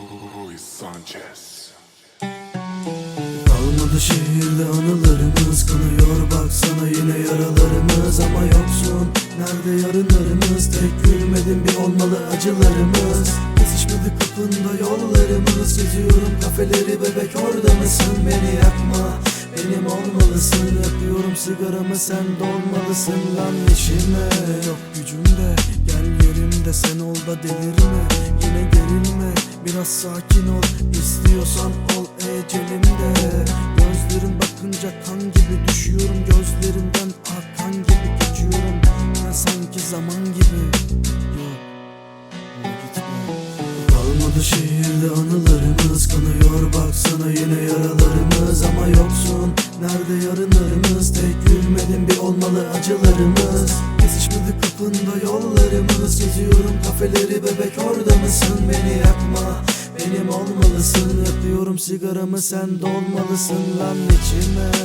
Luis Sanchez. Kalmadı şehirde anılarımız Kanıyor. Baksana yine yaralarımız Ama yoksun. Nerede yarınlarımız? Tek gülmedim bir olmalı acılarımız. Kesişmedi kapında yollarımız. Geziyorum kafeleri bebek orada mısın? Beni yakma. Benim olmalısın. Yapıyorum sigaramı sen dolmalısın Lan işime. Yok gücümde. Gel yerimde sen ol da delirme. Yine gerilme biraz sakin ol İstiyorsan ol ecelimde Gözlerin bakınca kan gibi düşüyorum Gözlerinden akan gibi geçiyorum. Ben sanki zaman gibi. Yok Kalmadı şehirde anılarımız Kanıyor baksana yine yaralarımız. Ama yoksun nerede yarınlarımız? Tek gülmedim bir olmalı acılarımız. Kesişmedi kapında yollarımız Geziyorum kafeleri bebek orada Yapıyorum sigaramı sen dolmalısın lan içime